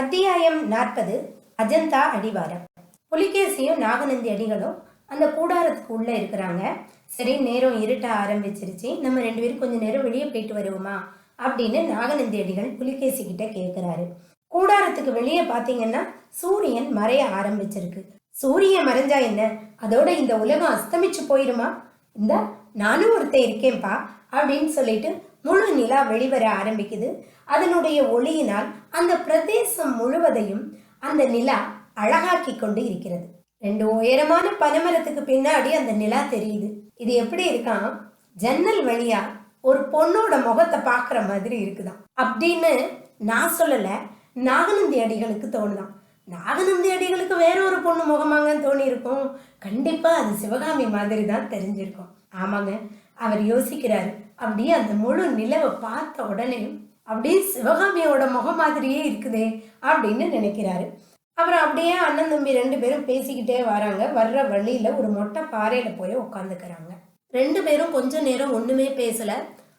அத்தியாயம் நாற்பது அஜந்தா அடிவாரம். புலிகேசியும் நாகநந்தி அடிகளும் அந்த கூடாரத்துக்கு உள்ளே இருக்கிறாங்க. சரி நேரம் இருட்ட ஆரம்பிச்சிருச்சு. நம்ம ரெண்டு பேரும் கொஞ்சம் நேரம் வெளியே போயிட்டு வருவோமா? அப்படின்னு நாகநந்தி அடிகள் புலிகேசி கிட்ட கேட்குறாரு கூடாரத்துக்கு வெளியே பார்த்தீங்கன்னா சூரியன் மறைய ஆரம்பிச்சிருக்கு. சூரியன் மறைஞ்சா என்ன? அதோட இந்த உலகம் அஸ்தமிச்சு போயிருமா? இந்த நானும் ஒருத்தன் இருக்கேன்ப்பா. அப்படின்னு சொல்லிட்டு முழு நிலா வெளிவர ஆரம்பிக்குது. அதனுடைய ஒளியினால் அந்த பிரதேசம் முழுவதையும் அந்த நிலா அழகாக்கி கொண்டு இருக்கிறது. ரெண்டு உயரமான பனைமரத்துக்கு பின்னாடி அந்த நிலா தெரியுது. இது எப்படி இருக்கான் ஜன்னல் வழியா ஒரு பொண்ணோட முகத்தை பார்க்குற மாதிரி இருக்குதான். அப்படின்னு நான் சொல்லல நாகநந்தி அடிகளுக்கு தோணுதான். நாகநந்தி அடிகளுக்கு வேற ஒரு பொண்ணு முகமாங்கன்னு தோணி இருக்கும் கண்டிப்பா அது சிவகாமி மாதிரி தான் தெரிஞ்சிருக்கும். ஆமாங்க அவர் யோசிக்கிறார். அப்படியே அந்த முழு நிலவை பார்த்த உடனே அப்படியே சிவகாமியோட முகம் மாதிரியே இருக்குதே அப்படின்னு நினைக்கிறாரு. அப்புறம் அப்படியே அண்ணன் தம்பி ரெண்டு பேரும் பேசிக்கிட்டே வராங்க. வர்ற வழியில ஒரு மொட்டை பாறையில போய் உட்காந்துக்கிறாங்க ரெண்டு பேரும் கொஞ்ச நேரம் ஒண்ணுமே பேசல.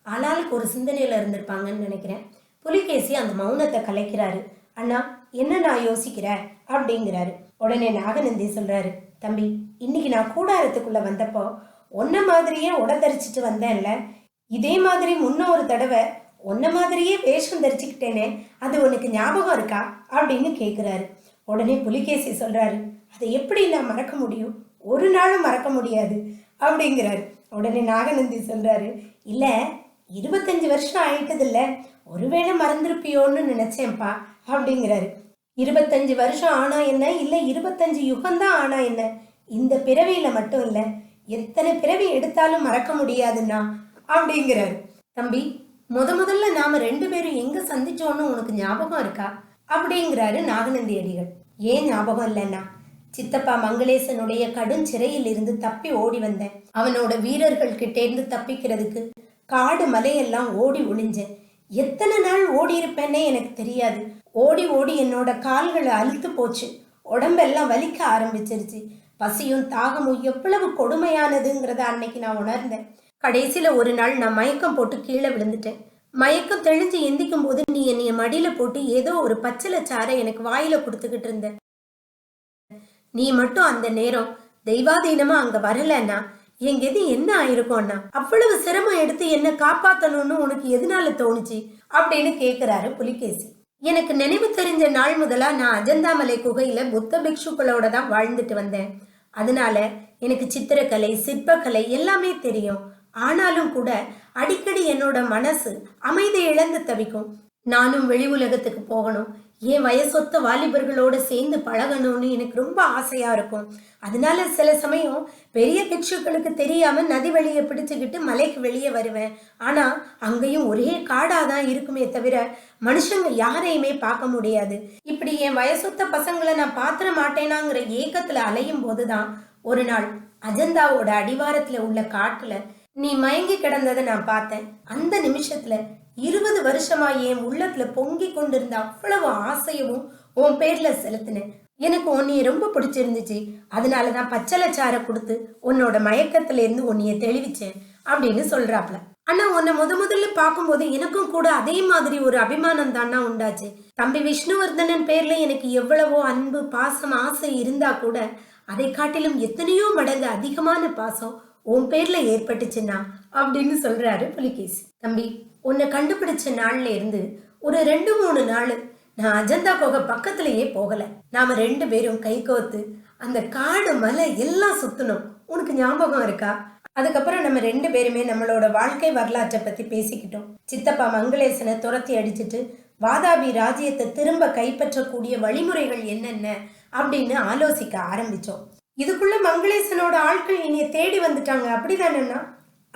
ஆளாளுக்கு ஒரு சிந்தனையில இருந்திருப்பாங்கன்னு நினைக்கிறேன். புலிகேசி அந்த மௌனத்தை கலைக்கிறாரு. அண்ணா என்ன நான் யோசிக்கிற? அப்படிங்கிறாரு. உடனே நாகநந்தி சொல்றாரு. தம்பி இன்னைக்கு நான் கூடாரத்துக்குள்ள வந்தப்போ ஒன்ன மாதிரியே உடதரிச்சிட்டு வந்தேன்ல. இதே மாதிரி முன்ன ஒரு தடவை ஒன்ன மாதிரியே வேஷம் தரிச்சுக்கிட்டேனே அது உனக்கு ஞாபகம் இருக்கா? அப்படின்னு கேட்குறாரு உடனே புலிகேசி சொல்கிறாரு அதை எப்படி நான் மறக்க முடியும்? ஒரு நாளும் மறக்க முடியாது. அப்படிங்கிறாரு. உடனே நாகநந்தி சொல்கிறாரு இல்லை இருபத்தஞ்சு வருஷம் ஆயிட்டதில்ல. ஒருவேளை மறந்துருப்பியோன்னு நினச்சேன்ப்பா. அப்படிங்கிறாரு. இருபத்தஞ்சு வருஷம் ஆனா என்ன? இல்லை இருபத்தஞ்சு யுகம்தான் ஆனா என்ன? இந்த பிறவியில் மட்டும் இல்லை எத்தனை பிறவி எடுத்தாலும் மறக்க முடியாதுன்னா அப்படிங்கிறாரு. தம்பி முத முதல்ல நாம ரெண்டு பேரும் எங்க சந்திச்சோன்னு உனக்கு ஞாபகம் இருக்கா? அப்படிங்கிறாரு நாகநந்தி அடிகள். ஏன் ஞாபகம் இல்லைன்னா சித்தப்பா மங்களேசனுடைய கடும் சிறையில் இருந்து தப்பி ஓடி வந்தேன். அவனோட வீரர்கள் கிட்டே இருந்து தப்பிக்கிறதுக்கு காடு மலையெல்லாம் ஓடி ஒளிஞ்சேன். எத்தனை நாள் ஓடி இருப்பேன்னே எனக்கு தெரியாது. ஓடி ஓடி என்னோட கால்களை அழுத்து போச்சு. உடம்பெல்லாம் வலிக்க ஆரம்பிச்சிருச்சு. பசியும் தாகமும் எவ்வளவு கொடுமையானதுங்கிறத அன்னைக்கு நான் உணர்ந்தேன். கடைசியில ஒரு நாள் நான் மயக்கம் போட்டு கீழே விழுந்துட்டேன். மயக்கம் தெளிஞ்சு எந்திக்கும் போது நீ என்னைய மடியில போட்டு ஏதோ ஒரு பச்சளை சாறை எனக்கு வாயில கொடுத்துக்கிட்டு இருந்த. நீ மட்டும் அந்த நேரம் தெய்வாதீனமா அங்க வரலன்னா எங்க எது என்ன ஆயிருக்கும்னா அவ்வளவு சிரமம் எடுத்து என்ன காப்பாத்தணும்னு உனக்கு எதனால தோணுச்சு? அப்படின்னு கேக்குறாரு புலிகேசி. எனக்கு நினைவு தெரிஞ்ச நாள் முதலா நான் அஜந்தாமலை குகையில புத்த பிக்ஷுக்களோட தான் வாழ்ந்துட்டு வந்தேன். அதனால எனக்கு சித்திரக்கலை சிற்பக்கலை எல்லாமே தெரியும். ஆனாலும் கூட அடிக்கடி என்னோட மனசு அமைதி இழந்து தவிக்கும். நானும் வெளி உலகத்துக்கு போகணும். என் வயசொத்த வாலிபர்களோட சேர்ந்து பழகணும்னு எனக்கு ரொம்ப ஆசையாக இருக்கும். அதனால சில சமயம் பெரிய பிக்ஷுக்களுக்கு தெரியாமல் நதி வழியை பிடிச்சுக்கிட்டு மலைக்கு வெளியே வருவேன். ஆனால் அங்கேயும் ஒரே காடாக தான் இருக்குமே தவிர மனுஷங்க யாரையுமே பார்க்க முடியாது. இப்படி என் வயசொத்த பசங்களை நான் பாத்திர மாட்டேனாங்கிற ஏக்கத்தில் அலையும் போது தான் ஒரு நாள் அஜந்தாவோட அடிவாரத்தில் உள்ள காட்டில் நீ மயங்கி கிடந்ததை நான் பார்த்தேன். அந்த நிமிஷத்துல இருபது வருஷமா என் உள்ளத்துல பொங்கி கொண்டிருந்த அவ்வளவு ஆசையவும் உன் பேர்ல செலுத்தினேன். எனக்கு உன்னைய ரொம்ப பிடிச்சிருந்துச்சு. அதனால தான் கொடுத்து உன்னோட மயக்கத்துல இருந்து உன்னைய தெளிவிச்சேன் அப்படின்னு சொல்றாப்ல. ஆனா உன்னை முத முதல்ல பார்க்கும்போது எனக்கும் கூட அதே மாதிரி ஒரு அபிமானம் தானா உண்டாச்சு. தம்பி விஷ்ணுவர்தனன் பேர்ல எனக்கு எவ்வளவோ அன்பு பாசம் ஆசை இருந்தா கூட அதை காட்டிலும் எத்தனையோ மடங்கு அதிகமான பாசம் உன் பேர்ல ஏற்பட்டுச்சுன்னா அப்படின்னு சொல்றாரு புலிகேசி. தம்பி உன்னை கண்டுபிடிச்ச நாள்ல இருந்து ஒரு ரெண்டு மூணு நாள் நான் அஜந்தா போக பக்கத்துலயே போகல. நாம ரெண்டு பேரும் கை கோத்து அந்த காடு மலை எல்லாம் சுத்தணும். உனக்கு ஞாபகம் இருக்கா? அதுக்கப்புறம் நம்ம ரெண்டு பேருமே நம்மளோட வாழ்க்கை வரலாற்றை பத்தி பேசிக்கிட்டோம். சித்தப்பா மங்களேசனை துரத்தி அடிச்சிட்டு வாதாபி ராஜ்யத்தை திரும்ப கைப்பற்றக்கூடிய வழிமுறைகள் என்னென்ன அப்படின்னு ஆலோசிக்க ஆரம்பிச்சோம். இதுக்குள்ள மங்களேசனோட ஆட்கள் இனிய தேடி வந்துட்டாங்க. அப்படிதானண்ணா?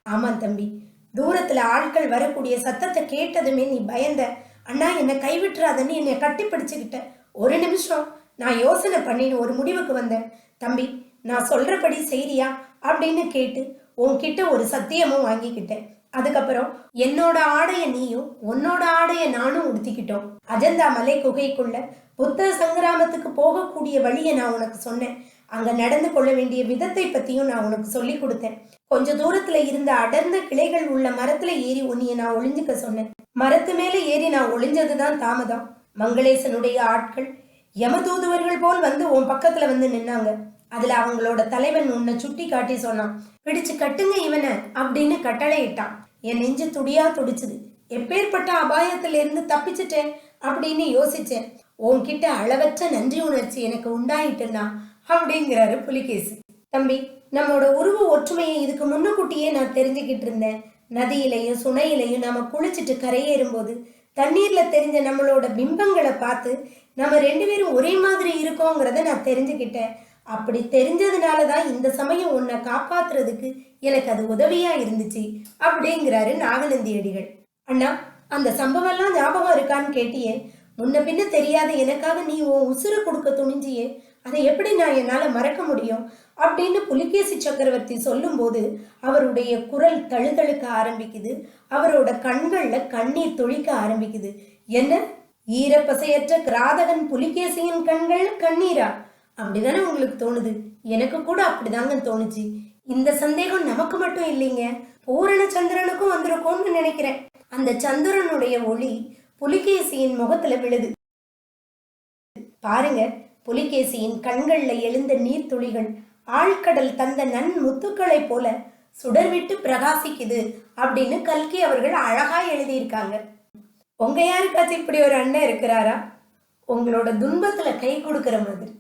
ஆமாம் தம்பி. தூரத்துல ஆட்கள் வரக்கூடிய சத்தத்தை கேட்டதுமே நீ பயந்த. அண்ணா என்னை கைவிட்டுறாதன்னு என்னை கட்டிப்பிடிச்சுக்கிட்ட ஒரு நிமிஷம். நான் யோசனை பண்ணின்னு ஒரு முடிவுக்கு வந்தேன். தம்பி நான் சொல்றபடி செய்றியா? அப்படின்னு கேட்டு உன்கிட்ட ஒரு சத்தியமும் வாங்கிக்கிட்டேன். அதுக்கப்புறம் என்னோட ஆடைய நீயும் உன்னோட ஆடைய நானும் உடுத்திக்கிட்டோம். அஜந்தா மலை குகைக்குள்ள புத்த சங்கிராமத்துக்கு போகக்கூடிய வழியை நான் உனக்கு சொன்னேன். அங்க நடந்து கொள்ள வேண்டிய விதத்தை பத்தியும் நான் உனக்கு சொல்லி கொடுத்தேன். கொஞ்ச தூரத்துல இருந்த அடர்ந்த கிளைகள் உள்ள மரத்துல ஏறி உன்னைய நான் ஒளிஞ்சுக்க சொன்னேன். மரத்து மேல ஏறி நான் ஒளிஞ்சதுதான் தாமதம். மங்களேசனுடைய ஆட்கள் யமதூதுவர்கள் போல் வந்து உன் பக்கத்துல வந்து நின்னாங்க. அதுல அவங்களோட தலைவன் உன்னை சுட்டி காட்டி சொன்னான். பிடிச்சு கட்டுங்க இவனை அப்படின்னு கட்டளையிட்டான். என் நெஞ்சு துடியா துடிச்சுது. எப்பேற்பட்ட அபாயத்துல இருந்து தப்பிச்சிட்டேன் அப்படின்னு யோசிச்சேன். உன்கிட்ட அளவற்ற நன்றி உணர்ச்சி எனக்கு உண்டாயிட்டுனா அப்படிங்கிறாரு புலிகேசி. தம்பி நம்மளோட உருவ ஒற்றுமையை இதுக்கு முன்னக்கூட்டியே நான் தெரிஞ்சுக்கிட்டு இருந்தேன். நதியிலையும் சுனையிலையும் நாம குளிச்சுட்டு கரையேறும்போது தண்ணீர்ல தெரிஞ்ச நம்மளோட பிம்பங்களை பார்த்து நம்ம ரெண்டு பேரும் ஒரே மாதிரி இருக்கோங்கிறத நான் தெரிஞ்சுக்கிட்டேன். அப்படி தெரிஞ்சதுனால தான் இந்த சமயம் உன்னை காப்பாத்துறதுக்கு எனக்கு அது உதவியா இருந்துச்சு அப்படிங்கிறாரு நாகநந்தி அடிகள் அண்ணா அந்த சம்பவம்லாம் ஞாபகம் இருக்கான்னு கேட்டியே. முன்ன பின்ன தெரியாத எனக்காக நீ உன் உசுரை கொடுக்க துணிஞ்சியே அதை எப்படி நான் என்னால் மறக்க முடியும்? அப்படின்னு புலிகேசி சக்கரவர்த்தி சொல்லும்போது அவருடைய குரல் தழுதழுக்க ஆரம்பிக்குது. அவரோட கண்கள்ல கண்ணீர் துளிக்க ஆரம்பிக்குது. என்ன? ஈரப்பசையற்ற கிராதகன் புலிகேசியின் கண்கள் கண்ணீரா? அப்படிதானே உங்களுக்கு தோணுது. எனக்கு கூட அப்படிதாங்க தோணுச்சு. இந்த சந்தேகம் நமக்கு மட்டும் இல்லைங்க. பூரண சந்திரனுக்கும் வந்திருக்கோம்னு நினைக்கிறேன். அந்த சந்திரனுடைய ஒளி புலிகேசியின் முகத்துல விழுது. பாருங்க புலிகேசியின் கண்கள்ல எழுந்த நீர்த்துளிகள் ஆழ்கடல் தந்த நன் முத்துக்களைப் போல சுடர்விட்டு பிரகாசிக்குது அப்படின்னு கல்கி அவர்கள் அழகா எழுதியிருக்காங்க. உங்க யாருக்காச்சும் இப்படி ஒரு அண்ணன் இருக்கிறாரா? உங்களோட துன்பத்துல கை கொடுக்கிற மாதிரி.